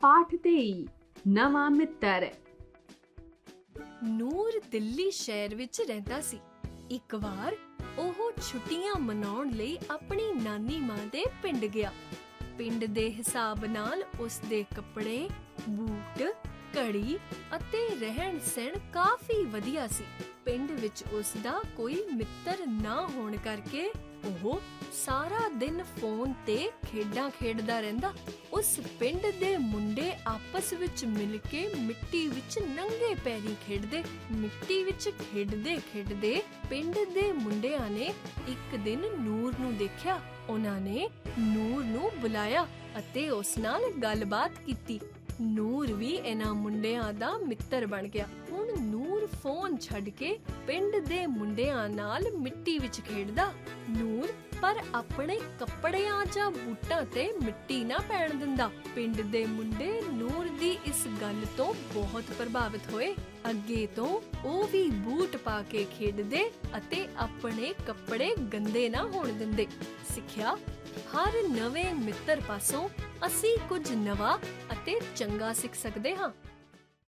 ਪਾਠ 23 ਨਵਾਂ ਮਿੱਤਰ। ਨੂਰ ਦਿੱਲੀ ਸ਼ਹਿਰ ਵਿੱਚ ਰਹਿੰਦਾ ਸੀ। ਇੱਕ ਵਾਰ ਉਹ ਛੁੱਟੀਆਂ ਮਨਾਉਣ ਲਈ ਆਪਣੀ ਨਾਨੀ ਮਾਂ ਦੇ ਪਿੰਡ ਗਿਆ। ਪਿੰਡ ਦੇ ਹਿਸਾਬ ਨਾਲ ਉਸ ਦੇ ਕੱਪੜੇ, ਬੂਟ, ਘੜੀ ਅਤੇ ਰਹਿਣ ਸਹਿਣ ਕਾਫੀ ਵਧੀਆ ਸੀ। ਪਿੰਡ ਵਿੱਚ ਉਸ ਦਾ ਕੋਈ ਮਿੱਤਰ ਨਾ ਹੋਣ ਕਰਕੇ ਉਹ ਸਾਰਾ ਦਿਨ ਫੋਨ ਤੇ ਖੇਡਾਂ ਖੇਡਦਾ ਰਹਿੰਦਾ। ਉਸ ਪਿੰਡ ਦੇ ਮੁੰਡੇ ਆਪਸ ਵਿੱਚ ਮਿਲ ਕੇ ਮਿੱਟੀ ਵਿੱਚ ਨੰਗੇ ਪੈਰੀ ਖੇਡਦੇ, ਮਿੱਟੀ ਵਿੱਚ ਖੇਡਦੇ ਖੇਡਦੇ ਪਿੰਡ ਦੇ ਮੁੰਡਿਆਂ ਨੇ ਇੱਕ ਦਿਨ ਨੂਰ ਨੂੰ ਦੇਖਿਆ। ਉਹਨਾਂ ਨੇ ਨੂਰ ਨੂੰ ਬੁਲਾਇਆ ਅਤੇ ਉਸ ਨਾਲ ਗੱਲਬਾਤ ਕੀਤੀ। ਨੂਰ ਵੀ ਇਹਨਾਂ ਮੁੰਡਿਆਂ ਦਾ ਮਿੱਤਰ ਬਣ ਗਿਆ। ਫੋਨ ਛੱਡ ਕੇ ਪਿੰਡ ਦੇ ਮੁੰਡਿਆਂ ਨਾਲ ਮਿੱਟੀ ਵਿੱਚ ਖੇਡਦਾ। ਨੂਰ ਪਰ ਆਪਣੇ ਕੱਪੜਿਆਂ ਜਾਂ ਬੂਟਾਂ ਤੇ ਮਿੱਟੀ ਨਾ ਪੈਣ ਦਿੰਦਾ। ਪਿੰਡ ਦੇ ਮੁੰਡੇ ਨੂਰ ਦੀ ਇਸ ਗੱਲ ਤੋਂ ਬਹੁਤ ਪ੍ਰਭਾਵਿਤ ਹੋਏ। ਅੱਗੇ ਤੋਂ ਉਹ ਵੀ ਬੂਟ ਪਾ ਕੇ ਖੇਡਦੇ ਅਤੇ ਆਪਣੇ ਕੱਪੜੇ ਗੰਦੇ ਨਾ ਹੋਣ ਦਿੰਦੇ। ਸਿੱਖਿਆ, ਹਰ ਨਵੇਂ ਮਿੱਤਰ ਪਾਸੋਂ ਅਸੀਂ ਕੁਝ ਨਵਾਂ ਅਤੇ ਚੰਗਾ ਸਿੱਖ ਸਕਦੇ ਹਾਂ।